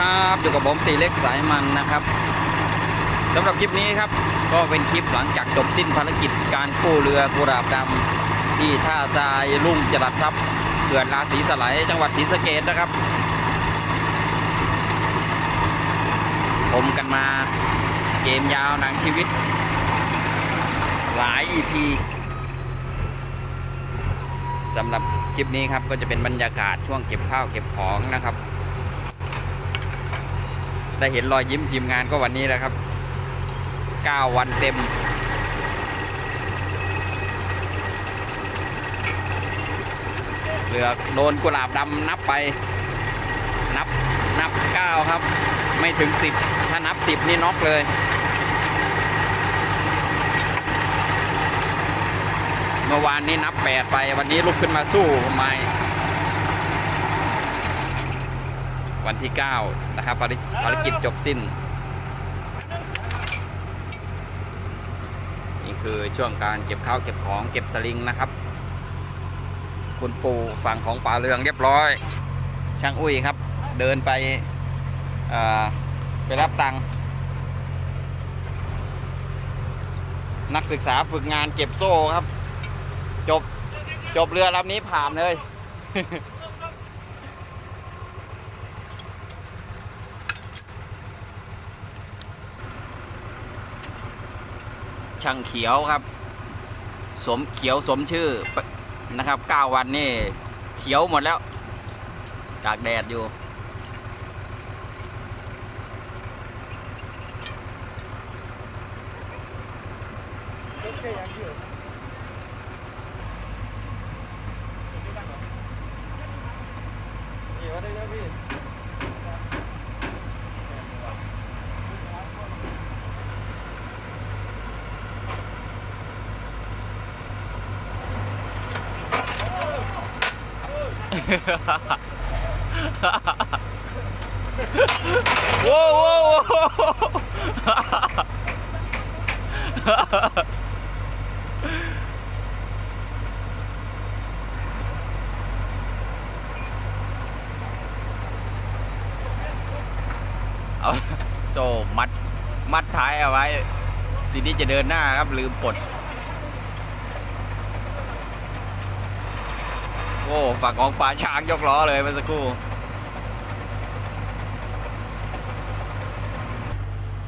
ดีครับอยู่กับผมตีเล็กสายมันนะครับสำหรับคลิปนี้ครับก็เป็นคลิปหลังจากจบสิ้นภารกิจการกู้เรือกุราบดำที่ท่าทรายลุ่งจรัสทรัพย์เขื่อนราศีสไลยจังหวัดศรีสะเกดนะครับผมกันมาเกมยาวหนังชีวิต หลาย EP สำหรับคลิปนี้ครับก็จะเป็นบรรยากาศช่วงเก็บข้าวเก็บของนะครับ ได้เห็นรอยยิ้มทีมงานก็วันนี้แหละครับ 9 วันเต็มเรือโดนกุหลาบดำนับไป นับนับ 9 ครับ ไม่ถึง 10 ถ้านับ 10 นี่น็อกเลย เมื่อวานนี้นับ 8 ไปวันนี้ลุกขึ้นมาสู้ทำไม วันที่ 9 นะครับภารกิจจบสิ้น นี่คือช่วงการเก็บข้าวเก็บของเก็บสลิงนะครับ คุณปู่ฝั่งของป่าเรืองเรียบร้อย ช่างอุ้ยครับ เดินไปไปรับตังค์นักศึกษาฝึกงานเก็บโซ่ครับ จบจบเรือลำนี้ผ่านเลย ช่างเขียวครับ สมเขียวสมชื่อนะครับ 9 วันนี่เขียวหมดแล้วจากแดดอยู่ โว้วโว้วว้วเอาโซ่มัด มัดท้ายเอาไว้ ทีนี้จะเดินหน้าครับลืมปลด อ้ฝั่งของป่าช้างยกล้อเลยเมื่อสักครู่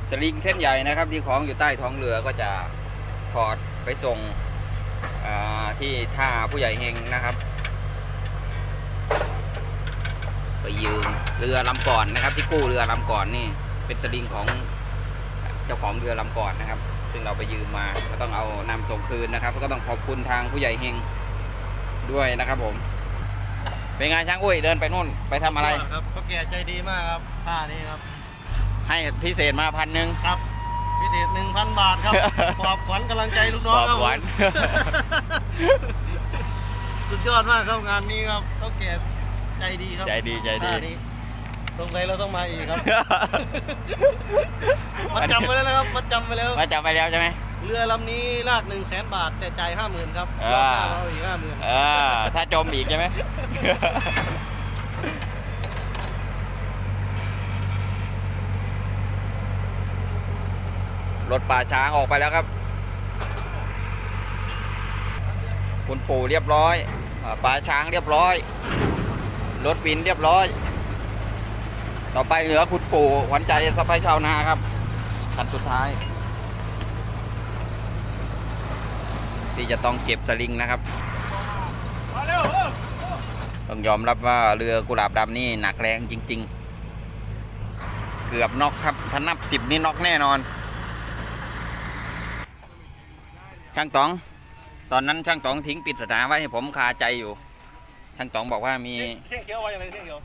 สลิงเส้นใหญ่นะครับที่ของอยู่ใต้ท้องเรือก็จะถอดไปส่งที่ท่าผู้ใหญ่เฮงนะครับ ไปยืมเรือลำก่อนนะครับ ที่กู้เรือลำก่อนนี่เป็นสลิงของเจ้าของเรือลำก่อนนะครับ ซึ่งเราไปยืมมาก็ต้องเอานำส่งคืนนะครับ ก็ต้องขอบคุณทางผู้ใหญ่เฮงด้วยนะครับผม เป็นไงช่างอุ้ยเดินไปนู่นไปทำอะไร ครับเขาแก่ใจดีมากครับท่านี้ครับ ให้พิเศษมาพันหนึ่ง ครับ พิเศษ1,000บาทครับ ปลอบขวัญกำลังใจลูกน้องครับปลอบขวัญ ผมสุดยอดมากครับงานนี้ครับเขาแก่ใจดีครับใจดีใจดี ท่านี้ตรงไหนเราต้องมาอีกครับ มัดจำไปแล้วนะครับมัดจำไปแล้ว มาจับไปแล้วใช่ไหม เรือลำนี้ลาก1 0 0 0 0แสนบาทแต่จ่าย50,000ครับอ่า รอบหน้าเราอีก50,000เออถ้าจมอีกใช่ไหม รถป่าช้างออกไปแล้วครับ คุณปู่เรียบร้อยป่าช้างเรียบร้อย รถวินเรียบร้อย ต่อไปเหลือคุณปู่ขวัญใจสะพายชาวนาครับคันสุดท้าย ที่จะต้องเก็บสลิงนะครับ ต้องยอมรับว่าเรือกุหลาบดำนี่หนักแรงจริง ๆ เกือบน็อกครับถ้านับสิบนี่น็อกแน่นอน ช่างต๋อง ตอนนั้นช่างต๋องทิ้งปริศนาไว้ให้ผมคาใจอยู่ ช่างต๋องบอกว่ามีเส้นเขียวไว้อย่างไรเส้นเขียว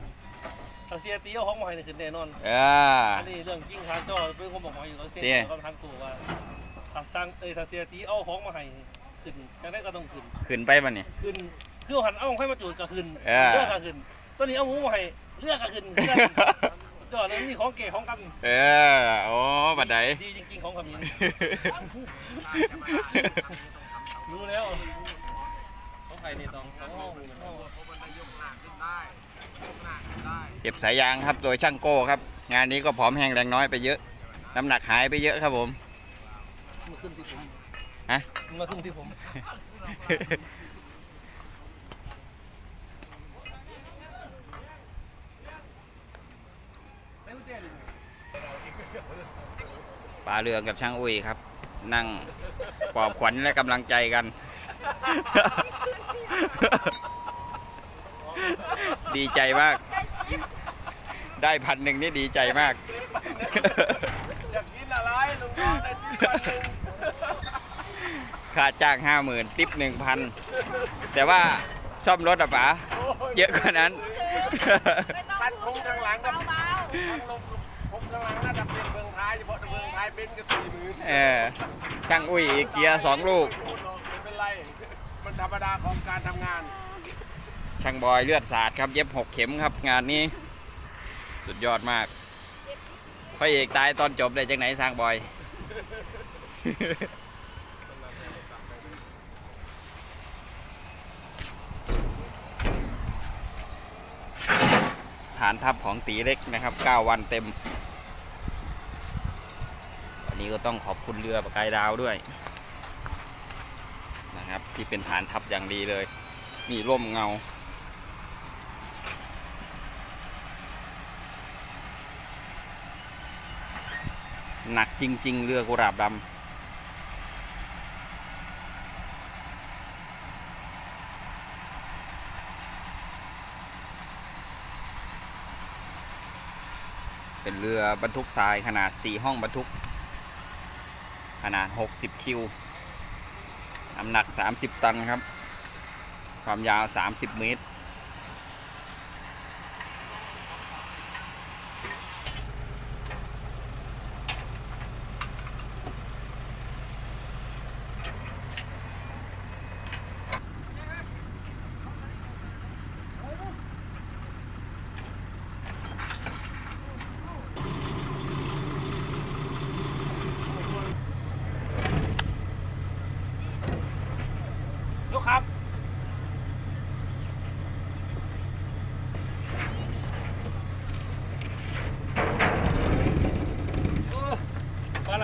ถ้าเสียตีเอาของมาให้นี่ขึ้นแน่นอนเอออันนี้เรื่องจริงครับก็เป็นคนบอกมาอยู่แล้วเสียเตี้ยก็ทางกูว่าถ้าสร้างเอ้ยถ้าเสียตีเอาของมาให้ขึ้นจังได้ก็ต้องขึ้น ขึ้นไปมันนี่ขึ้น คือหันเอาให้มาจูดก็ขึ้นเออ เลือกก็ขึ้นตอนนี้เอาหมูมาให้เลือกก็ขึ้นเลือกจอดแล้วนี่ของเก๋ของกันเออโอ้บัดไดดีจริงๆของคำนี้รู้แล้วของไผ่นี่ต้องต้องห้องห้องเก็บสายยางครับโดยช่างโก้ครับ งานนี้ก็ผอมแห้งแรงน้อยไปเยอะ น้ำหนักหายไปเยอะครับผม มาขึ้นที่ผมฮะ มาขึ้นที่ผม ปลาเรืองกับช่างอุ้ยครับ นั่งปลอบขวัญและกำลังใจกัน ดีใจมาก ได้พันหนึ่งนี่ดีใจมาก อยากกินอะไรลุงน้องได้ซื้อพันหนึ่งค่าจ้างห้าหมื่นติปหนึ่งพันแต่ว่าซ่อมรถอะป๋าเยอะกว่านั้นคันพงข้างหลังกับคันลมพ บืองท้ายเป็นก็สี่หมื่นเออช่างอุ้ยอีกเกียร์สองลูก ไม่เป็นไร มันธรรมดาของการทำงาน ช่างบอยเลือดสาดครับ เย็บหกเข็มครับงานนี้ สุดยอดมากพระเอกตายตอนจบได้จากไหนสร้างบอย ฐานทัพของตีเล็กนะครับ 9 วันเต็มวั นี้ก็ต้องขอบคุณเรือประกายดาวด้วยนะครับ ที่เป็นฐานทัพอย่างดีเลย มีร่มเงา หนักจริง ๆ เรือกุหลาบดำเป็นเรือบรรทุกทรายขนาด 4 ห้องบรรทุก ขนาด 60 คิว น้ำหนัก 30 ตันครับ ความยาว 30 เมตร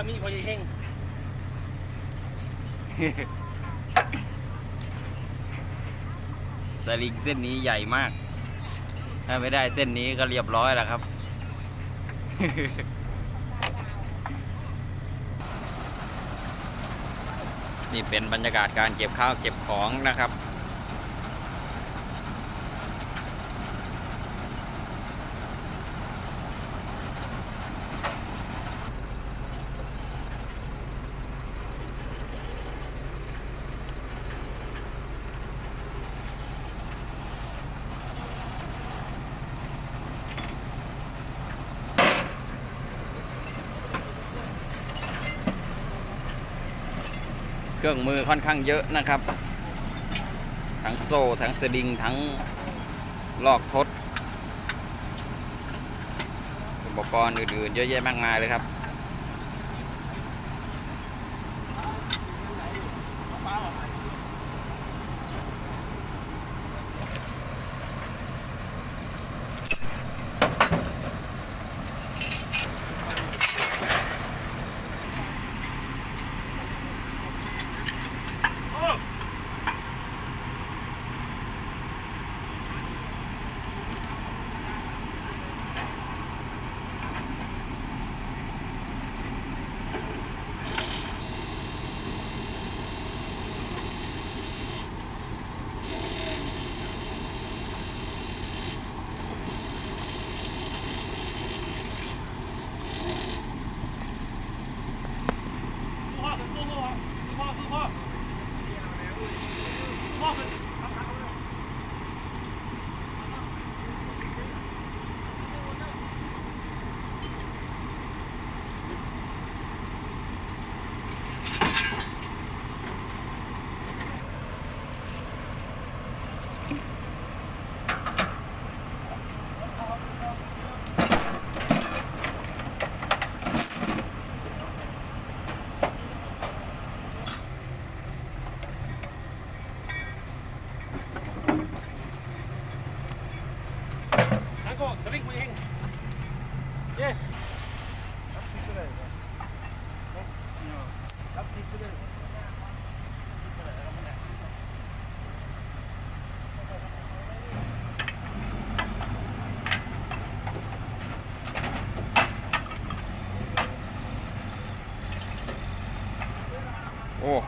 มีพอยิ่งเฮงสลิงเส้นนี้ใหญ่มาก ถ้าไม่ได้เส้นนี้ก็เรียบร้อยแล้วครับ นี่เป็นบรรยากาศการเก็บข้าวเก็บของนะครับ เครื่องมือค่อนข้างเยอะนะครับ ทั้งโซ่ทั้งสลิงทั้งลอกทด อุปกรณ์อื่นๆ เยอะแยะมากมายเลยครับ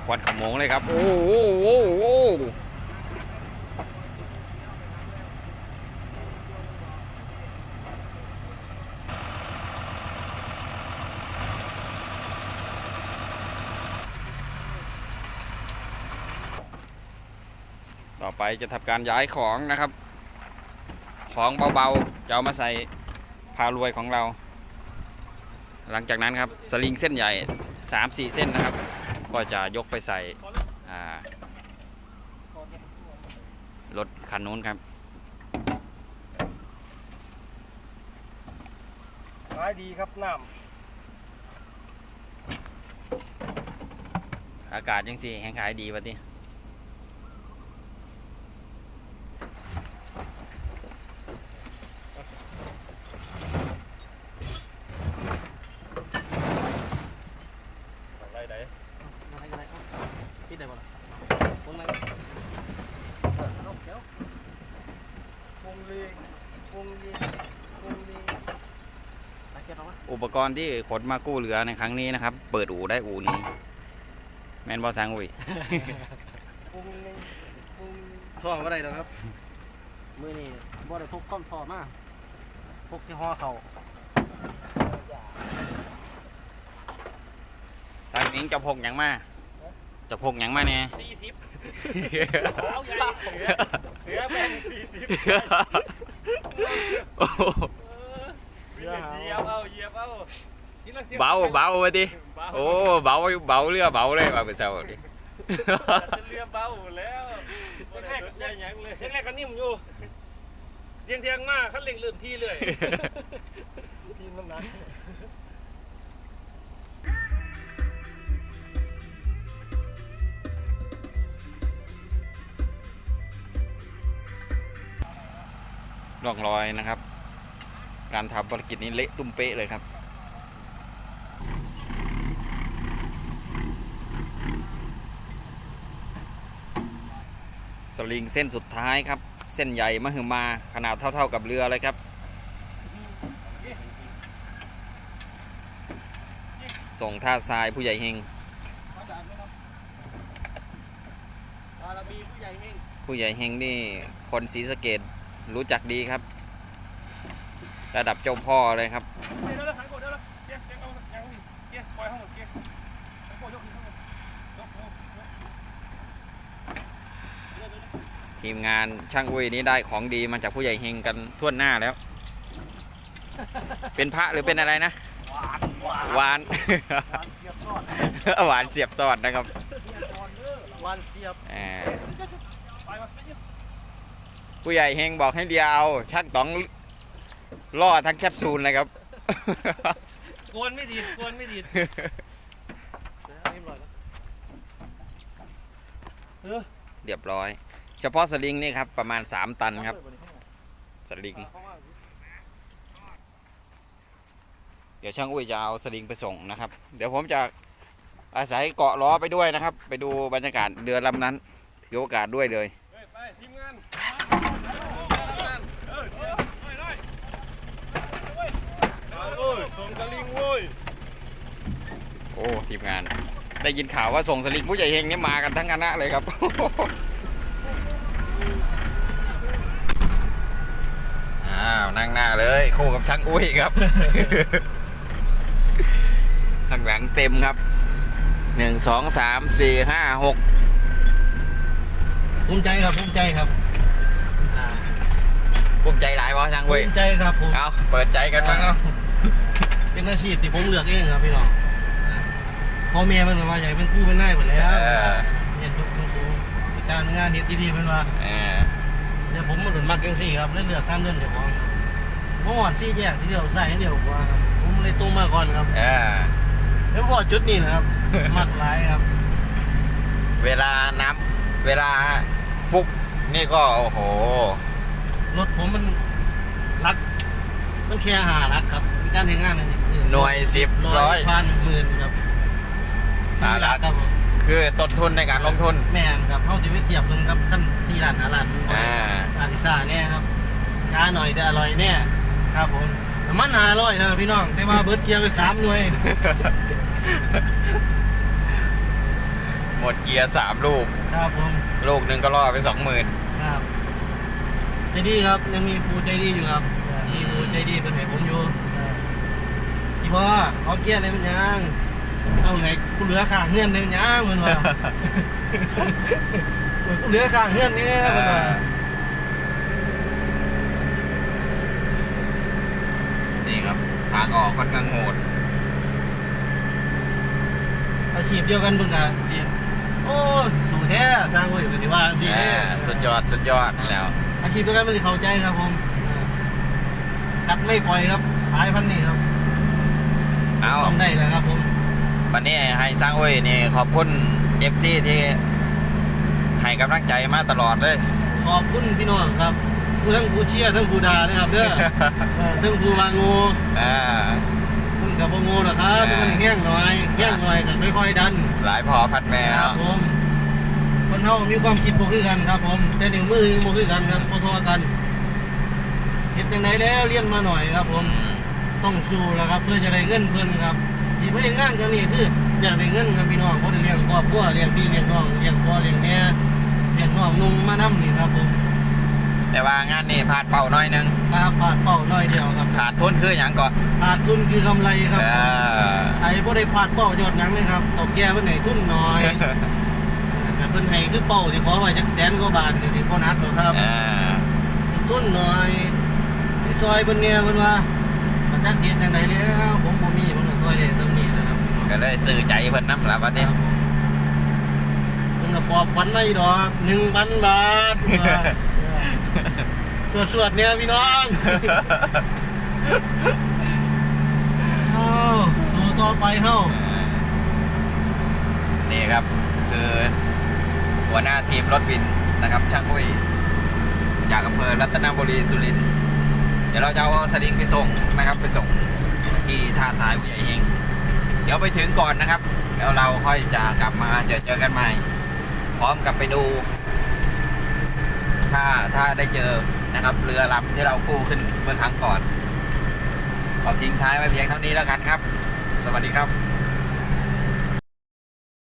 ควันขโมงเลยครับโอ้โหโอ้โหต่อไปจะทำการย้ายของนะครับ ของเบาๆ จะเอามาใส่พารวยของเรา หลังจากนั้นครับสลิงเส้นใหญ่ 3-4 เส้นนะครับ ก็จะยกไปใส่อ่ารถคันนู้นครับขายดีครับน้อากาศยังสิแห้งขายดีวะที่ำอะไรไหน อะไรกันอะไรครับปิดได้บ่ล่ะคนไหน เอาเดี๋ยววงลีวงลีวงลี ตะเกียบเอาวะ อุป กรณ์ที่ขนมากู้เรือในครั้งนี้นะครับ เปิดอู่ได้อู่นี้ แมนบอทางอุ้ยวงลีวงลีท่อก็ได้นะครับ มือนี่บ่ได้พกข้อมท่อมาพกที่ห่อเขาทางนี้จะพกหยังมาจะพกหยังมาเนี่ยสี่สิบเสือแบ่งสี่สิบโอ้โหเหยียบเอาเหยียบเอา เบาเบาไปดิโอ้เบาเบาเรือเบาเลยว่าเป็นเจ้าดิจะเรือเบาแล้วบ่ได้สนใจหยังเลยแรกๆก็นิ่มอยู่เทียงเทียงๆมากขั้นเร่งเริ่มที่เลยทีมน้ำหนักร่องรอยนะครับ การทำภารกิจนี้เละตุ้มเป๊ะเลยครับ สลิงเส้นสุดท้ายครับ เส้นใหญ่มหึมาขนาดเท่า ๆกับเรือเลยครับ ส่งท่าทรายผู้ใหญ่เฮงผู้ใหญ่เฮงผู้ใหญ่เฮงนี่คนศรีสะเกดรู้จักดีครับ ระดับเจ้าพ่อเลยครับ ทีมงานช่างอุ้ยนี้ได้ของดีมาจากผู้ใหญ่เฮงกันทั่วหน้าแล้ว เป็นพระหรือเป็นอะไรนะหวานเสียบซอดหวานเสียบซอดนะครับวันเสียบอ่าไปมาผู้ใหญ่เฮงบอกให้เดียวเอาช่างต๋องล่อทั้งแคปซูลเลยครับกวนไม่ดีกวนไม่ดีเรียบร้อยแล้ว เฉพาะสลิงนี่ครับประมาณ 3 ตันครับ สลิง เดี๋ยวช่างอุ้ยจะเอาสลิงไปส่งนะครับ เดี๋ยวผมจะอาศัยเกาะล้อไปด้วยนะครับ ไปดูบรรยากาศเรือลำนั้นถือโอกาสด้วยเลยเฮ้ยไปทีมงานเออเออเฮ้ยส่งกระลิงเว้ยโอ้ทีมงาน ได้ยินข่าวว่าส่งสลิงผู้ใหญ่เฮงนี่มากันทั้งคณะเลยครับ อ้าวนั่งหน้าเลยคู่กับช่างอุ้ยครับ ข้างหลังเต็มครับหนึ่งสองสามสี่ห้าหกภูมิใจครับภูมิใจครับอ่าภูมิใจหลายวะช่างภูอุ้ยมิใจครับผมเอาเปิดใจกันบ้างเอาเป็นอาชีพที่ผมเลือกเองครับพี่น้องพ่อแม่มันว่าอยากเป็นครูเป็นนายหมดแล้วเรียนจบสูงๆอาจารย์งานเฮ็ดดีๆเพิ่นว่าเออเดี๋ยวผมมันถึงมักจังซี่ครับเลยเลือกตามเดินเดี๋ยวของผมหอดซี่แยกที่เดียวใส่ให้เดียวกว่าครับผมเลยตรงมาก่อนครับเออแล้วพอจุดนี้นะครับ มักหลายครับ เวลาน้ำเวลาฟุกนี่ก็โอ้โห รถผมมันรัก มันแค่หารักครับมีการทำงานอันนี้คือหน่วยสิบร้อยพันหมื่นครับสารักครับผม คือต้นทุนในการลงทุน แม่นครับเขาจะไปเทียบกันครับขั้นสี่ล้านห้าล้านอ่า อาติซ่าแน่ครับช้าหน่อยแต่อร่อยแน่ครับผมน้ำมันหาอร่อยครับพี่น้อง แต่ว่าเบิร์ดเกียร์ไปสามหน่วยหมมดเกียร์สามลูก ครับผมลูกหนึ่งก็ล่อไปสองหมื่น ครับใจดีครับยังมีปูใจดีอยู่ครับมีปูใจดีเป็นไหนผมอยู่พี่พ่อเอาเกียร์เลยมันยังเอา ไหนกูเหลือข้างเงื่อนเลยมันยังมันว่ากูเหลือข้างเงื่อนเนี่ยมันว่านี่ครับทางออกค่อนข้างโหดอาชีพเดียวกันเพิ่งกันเสียโอ้สูแท้สร้างไว้อยู่กันสิว่าสิแหมสุดยอดสุดยอดแล้ว อาชีพเดียวกันมันสิเข้าใจครับผมตัดไม่ปล่อยครับสายพันธุ์นี้ครับเอาต้องได้แล้วครับผม วันนี้ให้สร้างอุ้ยนี่ขอบคุณเอฟซีที่ให้กำลังใจมาตลอดเลย ขอบคุณพี่น้องครับผู้ทั้งผู้เชียร์ทั้งผู้ด่านะครับเด้อเออทั้งผู้วางงูอ่ามันกับบ่งูหรอกครับที่มันแห้งหน่อยแห้งหน่อยก็ค่อยๆดันหลายพอพันแม่ครัเนาะบผมคนเฮามีความคิดบ่คือกันครับผมแต่นิ้วมือยังบ่คือกันครับบ่เทอกันเฮ็ดจังไดแล้วเลี้ยงมาหน่อยครับผม อืมต้องสู้แล้วครับเพื่อจะได้เงินเพิ่นครับ ที่เพิ่นงานครั้งนี้คืออยากได้เงินครับพี่น้องบ่ได้เลี้ยงครอบครัวเลี้ยงพี่เลี้ยงน้องเลี้ยงพ่อเลี้ยงแม่เลี้ยงน้องนุ่งมานํนี่ครับผมแต่ว่างานนี่พลาดเป้าน้อยหนึงมาพลาดเป้าน้อยเดียวครับขาดทุนคืออย่างก่อนขาดทุนคือกำไรครับเออไอ้บ่ได้พลาดเป้ายอดหยังเลยครับตกแก่เพิ่นให้ทุนน้อยแต่เพิ่นให้คือเป้าที่ขอไว้จักแสนกว่าบาทนี่บ่นักหรอกครับอ่าทุนน้อยให้ซอยเพิ่นเนี่ยเพิ่นว่ามันจักเฮ็ดจังไดแล้วผมบ่มีผมก็ซ อยได้เท่านี้นะครับก็เลยซื้อใจเพิ่นน้ำละวันนี้ผมก็ปอบขวัญมาอีดอก1,000บาทสวดสวดๆเนี่ยพี่น้องเอ้าสู้ต่อไปเฮานี่ครับ คือหัวหน้าทีมรถวินนะครับ ช่างอุ้ย จากอำเภอรัตนบุรีสุรินทร์เดี๋ยวเราจะเอาสลิงไปส่งนะครับ ไปส่ง ที่ท่าทรายผู้ใหญ่เฮงเดี๋ยวไปถึงก่อนนะครับ แล้วเราค่อยจะกลับมาเจอเจอกันใหม่ พร้อมกับไปดู ถ้าถ้าได้เจอนะครับ เรือลำที่เรากู้ขึ้นเมื่อครั้งก่อนขอทิ้งท้ายไว้เพียงเท่านี้แล้วกันครับ สวัสดีครับ